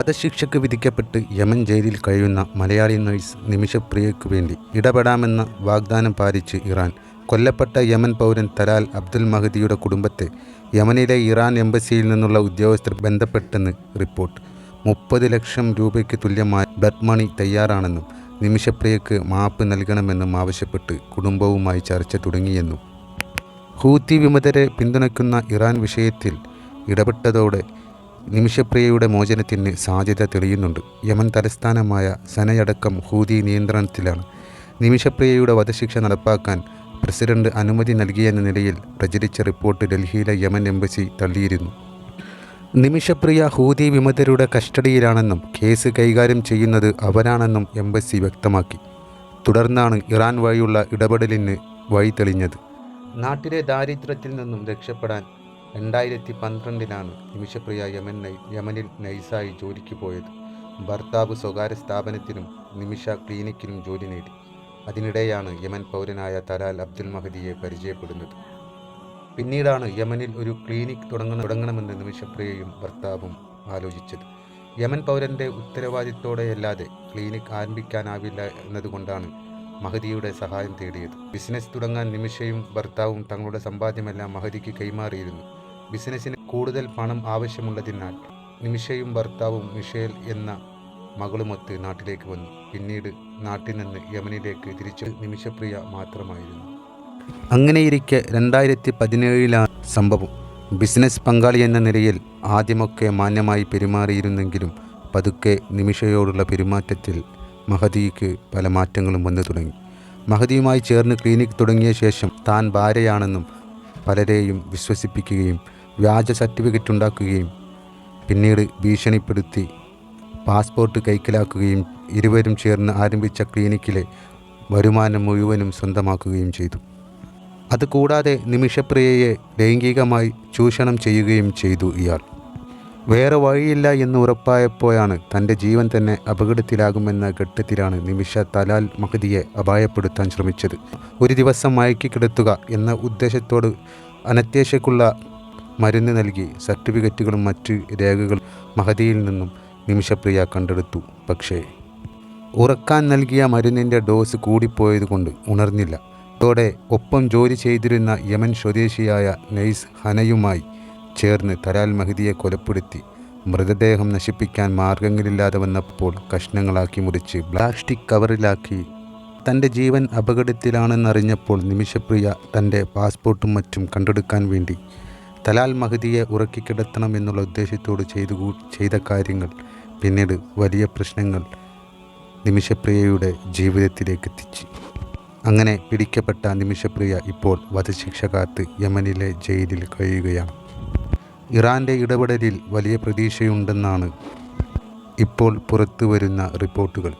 വധശിക്ഷയ്ക്ക് വിധിക്കപ്പെട്ട് യമൻ ജയിലിൽ കഴിയുന്ന മലയാളി നഴ്സ് നിമിഷപ്രിയയ്ക്കു വേണ്ടി ഇടപെടാമെന്ന വാഗ്ദാനം പാലിച്ച് ഇറാൻ. കൊല്ലപ്പെട്ട യമൻ പൗരൻ തലാൽ അബ്ദുൽ മഹദിയുടെ കുടുംബത്തെ യമനിലെ ഇറാൻ എംബസിയിൽ നിന്നുള്ള ഉദ്യോഗസ്ഥർ ബന്ധപ്പെട്ടെന്ന് റിപ്പോർട്ട്. മുപ്പത് ലക്ഷം രൂപയ്ക്ക് തുല്യമായ ബ്ലഡ് മണി തയ്യാറാണെന്നും നിമിഷപ്രിയയ്ക്ക് മാപ്പ് നൽകണമെന്നും ആവശ്യപ്പെട്ട് കുടുംബവുമായി ചർച്ച തുടങ്ങിയെന്നും. ഹൂത്തി വിമതരെ പിന്തുണയ്ക്കുന്ന ഇറാൻ വിഷയത്തിൽ ഇടപെട്ടതോടെ നിമിഷപ്രിയയുടെ മോചനത്തിന് സാധ്യത തെളിയുന്നുണ്ട്. യമൻ തലസ്ഥാനമായ സനയടക്കം ഹൂതി നിയന്ത്രണത്തിലാണ്. നിമിഷപ്രിയയുടെ വധശിക്ഷ നടപ്പാക്കാൻ പ്രസിഡന്റ് അനുമതി നൽകിയെന്ന നിലയിൽ പ്രചരിച്ച റിപ്പോർട്ട് ഡൽഹിയിലെ യമൻ എംബസി തള്ളിയിരുന്നു. നിമിഷപ്രിയ ഹൂതി വിമതരുടെ കസ്റ്റഡിയിലാണെന്നും കേസ് കൈകാര്യം ചെയ്യുന്നത് അവരാണെന്നും എംബസി വ്യക്തമാക്കി. തുടർന്നാണ് ഇറാൻ വഴിയുള്ള ഇടപെടലിന് വഴി തെളിഞ്ഞത്. നാട്ടിലെ ദാരിദ്ര്യത്തിൽ നിന്നും രക്ഷപ്പെടാൻ രണ്ടായിരത്തി പന്ത്രണ്ടിലാണ് നിമിഷപ്രിയ യമൻ യമനിൽ നൈസായി ജോലിക്ക് പോയത്. ഭർത്താവ് സ്വകാര്യ സ്ഥാപനത്തിലും നിമിഷ ക്ലിനിക്കിലും ജോലി നേടി. അതിനിടെയാണ് യമൻ പൗരനായ തലാൽ അബ്ദുൽ മഹദിയെ പരിചയപ്പെടുന്നത്. പിന്നീടാണ് യമനിൽ ഒരു ക്ലിനിക് തുടങ്ങണം തുടങ്ങണമെന്ന് നിമിഷപ്രിയയും ഭർത്താവും ആലോചിച്ചത്. യമൻ പൗരന്റെ ഉത്തരവാദിത്തോടെയല്ലാതെ ക്ലിനിക് ആരംഭിക്കാനാവില്ല എന്നതുകൊണ്ടാണ് മഹദിയുടെ സഹായം തേടിയത്. ബിസിനസ് തുടങ്ങാൻ നിമിഷയും ഭർത്താവും തങ്ങളുടെ സമ്പാദ്യമെല്ലാം മഹദിക്ക് കൈമാറിയിരുന്നു. ബിസിനസ്സിന് കൂടുതൽ പണം ആവശ്യമുള്ളതിനാൽ നിമിഷയും ഭർത്താവും മിഷേൽ എന്ന മകളുമൊത്ത് നാട്ടിലേക്ക് വന്നു. പിന്നീട് നാട്ടിൽ നിന്ന് യമനിലേക്ക് തിരിച്ചു നിമിഷപ്രിയ മാത്രമായിരുന്നു. അങ്ങനെയിരിക്കെ രണ്ടായിരത്തി പതിനേഴിലാണ് സംഭവം. ബിസിനസ് പങ്കാളി എന്ന നിലയിൽ ആദ്യമൊക്കെ മാന്യമായി പെരുമാറിയിരുന്നെങ്കിലും പതുക്കെ നിമിഷയോടുള്ള പെരുമാറ്റത്തിൽ മഹദിക്ക് പല മാറ്റങ്ങളും വന്നു തുടങ്ങി. മഹദിയുമായി ചേർന്ന് ക്ലിനിക് തുടങ്ങിയ ശേഷം താൻ ഭാര്യയാണെന്നും പലരെയും വിശ്വസിപ്പിക്കുകയും വ്യാജ സർട്ടിഫിക്കറ്റ് ഉണ്ടാക്കുകയും പിന്നീട് ഭീഷണിപ്പെടുത്തി പാസ്പോർട്ട് കൈക്കലാക്കുകയും ഇരുവരും ചേർന്ന് ആരംഭിച്ച ക്ലിനിക്കിലെ വരുമാനം മുഴുവനും സ്വന്തമാക്കുകയും ചെയ്തു. അതുകൂടാതെ നിമിഷപ്രിയയെ ലൈംഗികമായി ചൂഷണം ചെയ്യുകയും ചെയ്തു ഇയാൾ. വേറെ വഴിയില്ല എന്ന് ഉറപ്പായപ്പോഴാണ് തന്റെ ജീവൻ തന്നെ അപകടത്തിലാകുമെന്ന ഘട്ടത്തിലാണ് നിമിഷ തലാൽ മഹദിയെ അപായപ്പെടുത്താൻ ശ്രമിച്ചത്. ഒരു ദിവസം മയക്കിക്കിടത്തുക എന്ന ഉദ്ദേശത്തോട് അനത്യാശയ്ക്കുള്ള മരുന്ന് നൽകി സർട്ടിഫിക്കറ്റുകളും മറ്റ് രേഖകളും മഹദിയിൽ നിന്നും നിമിഷപ്രിയ കണ്ടെടുത്തു. പക്ഷേ ഉറക്കാൻ നൽകിയ മരുന്നിന്റെ ഡോസ് കൂടിപ്പോയതുകൊണ്ട് ഉണർന്നില്ല. അതോടെ ഒപ്പം ജോലി ചെയ്തിരുന്ന യമൻ സ്വദേശിയായ നെയ്സ് ഹനയുമായി ചേർന്ന് തലാൽ മഹദിയെ കൊലപ്പെടുത്തി മൃതദേഹം നശിപ്പിക്കാൻ മാർഗങ്ങളില്ലാതെ വന്നപ്പോൾ കഷ്ണങ്ങളാക്കി മുറിച്ച് പ്ലാസ്റ്റിക് കവറിലാക്കി. തന്റെ ജീവൻ അപകടത്തിലാണെന്നറിഞ്ഞപ്പോൾ നിമിഷപ്രിയ തന്റെ പാസ്പോർട്ടും മറ്റും കണ്ടെടുക്കാൻ വേണ്ടി തലാൽ മഹദിയെ ഉറക്കിക്കിടത്തണം എന്നുള്ള ഉദ്ദേശത്തോട് ചെയ്തു ചെയ്ത കാര്യങ്ങൾ പിന്നീട് വലിയ പ്രശ്നങ്ങൾ നിമിഷപ്രിയയുടെ ജീവിതത്തിലേക്ക് എത്തിച്ചു അങ്ങനെ പിടിക്കപ്പെട്ട നിമിഷപ്രിയ ഇപ്പോൾ വധശിക്ഷ കാത്ത് യമനിലെ ജയിലിൽ കഴിയുകയാണ്. ഇറാന്റെ ഇടപെടലിൽ വലിയ പ്രതീക്ഷയുണ്ടെന്നാണ് ഇപ്പോൾ പുറത്തു വരുന്ന റിപ്പോർട്ടുകൾ.